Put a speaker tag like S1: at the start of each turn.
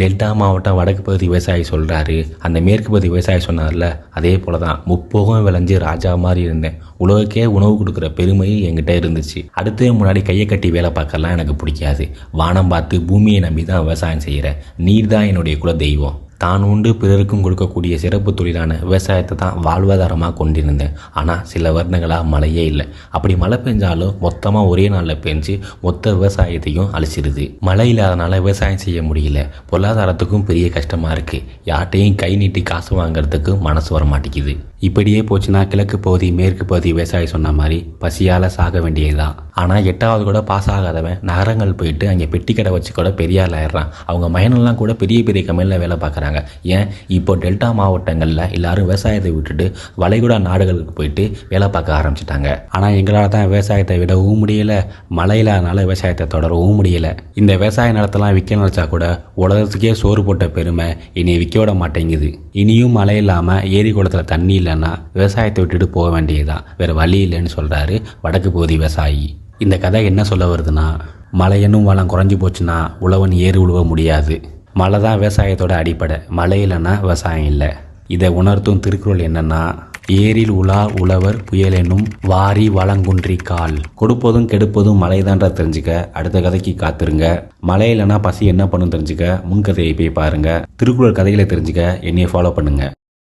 S1: Delta மாவட்டம் வடக்கு பகுதி விவசாயி சொல்கிறாரு அந்த மேற்கு பகுதி விவசாயி சொன்னார்ல அதே போல தான் முப்போகம் விளைஞ்சு ராஜா மாதிரி இருந்தேன். உலகக்கே உணவு கொடுக்குற பெருமை என்கிட்ட இருந்துச்சு. அடுத்து முன்னாடி கையை கட்டி வேலை பார்க்கலாம் எனக்கு பிடிக்காது. வானம் பார்த்து பூமியை நம்பி தான் விவசாயம் செய்கிறேன் நீர் தான் என்னுடைய குல தெய்வம் தான் உண்டு பிறருக்கும் கொடுக்கக்கூடிய சிறப்பு தொழிலான விவசாயத்தை தான் வாழ்வாதாரமாக கொண்டிருந்தேன். ஆனால் சில வருடங்களாக மழையே இல்லை. அப்படி மழை பெஞ்சாலும் மொத்தமாக ஒரே நாளில் பெஞ்சு மொத்த விவசாயத்தையும் அழிச்சிருது. மழை இல்லாதனால விவசாயம் செய்ய முடியல. பொருளாதாரத்துக்கும் பெரிய கஷ்டமாக இருக்குது யார்ட்டையும் கை நீட்டி காசு வாங்குறதுக்கு மனசு வர மாட்டேங்குது இப்படியே போச்சுன்னா கிழக்கு பகுதி மேற்கு பகுதி விவசாயி சொன்ன மாதிரி பசியால் சாக வேண்டியதுதான். ஆனால் எட்டாவது கூட பாஸ் ஆகாதவன் நகரங்கள் போயிட்டு அங்கே பெட்டி கடை வச்சு கூட பெரிய ஆயிடுறான். அவங்க மயனெல்லாம் கூட பெரிய பெரிய கம்பெனியில் வேலை பார்க்குறாங்க. ஏன்? இப்போ டெல்டா மாவட்டங்களில் எல்லாரும் விவசாயத்தை விட்டுட்டு வளைகுடா நாடுகளுக்கு போயிட்டு வேலை பார்க்க ஆரம்பிச்சிட்டாங்க. ஆனால் எங்களால் தான் விவசாயத்தை விடவும் முடியலை. மழையிலனால விவசாயத்தை தொடரவும் முடியலை. இந்த விவசாய நிலத்தெல்லாம் விற்க நினச்சா கூட உலகத்துக்கே சோறு போட்ட பெருமை இனி விற்க விட மாட்டேங்குது. இனியும் மழை இல்லாமல் ஏரி குளத்தில் தண்ணி இல்லைன்னா விவசாயத்தை விட்டுட்டு போக வேண்டியதுதான். வேறு வழி இல்லைன்னு சொல்கிறாரு வடக்கு பகுதி விவசாயி. இந்த கதை என்ன சொல்ல வருதுன்னா மழை என்னும் வளம் குறைஞ்சி போச்சுன்னா உழவன் ஏறு உழுவ முடியாது. மழை தான் விவசாயத்தோட அடிப்படை. மழை இல்லைன்னா விவசாயம் இல்லை. இதை உணர்த்தும் திருக்குறள் என்னன்னா ஏரில் உலா உழவர் புயல் என்னும் வாரி வளங்குன்றி கால். கொடுப்பதும் கெடுப்பதும் மழைதான்ற தெரிஞ்சுக்க அடுத்த கதைக்கு காத்துருங்க. மழை இல்லைன்னா பசி என்ன பண்ணும் தெரிஞ்சுக்க முன்கதையை போய் பாருங்க. திருக்குறள் கதைகளை தெரிஞ்சுக்க என்னையை ஃபாலோ பண்ணுங்க.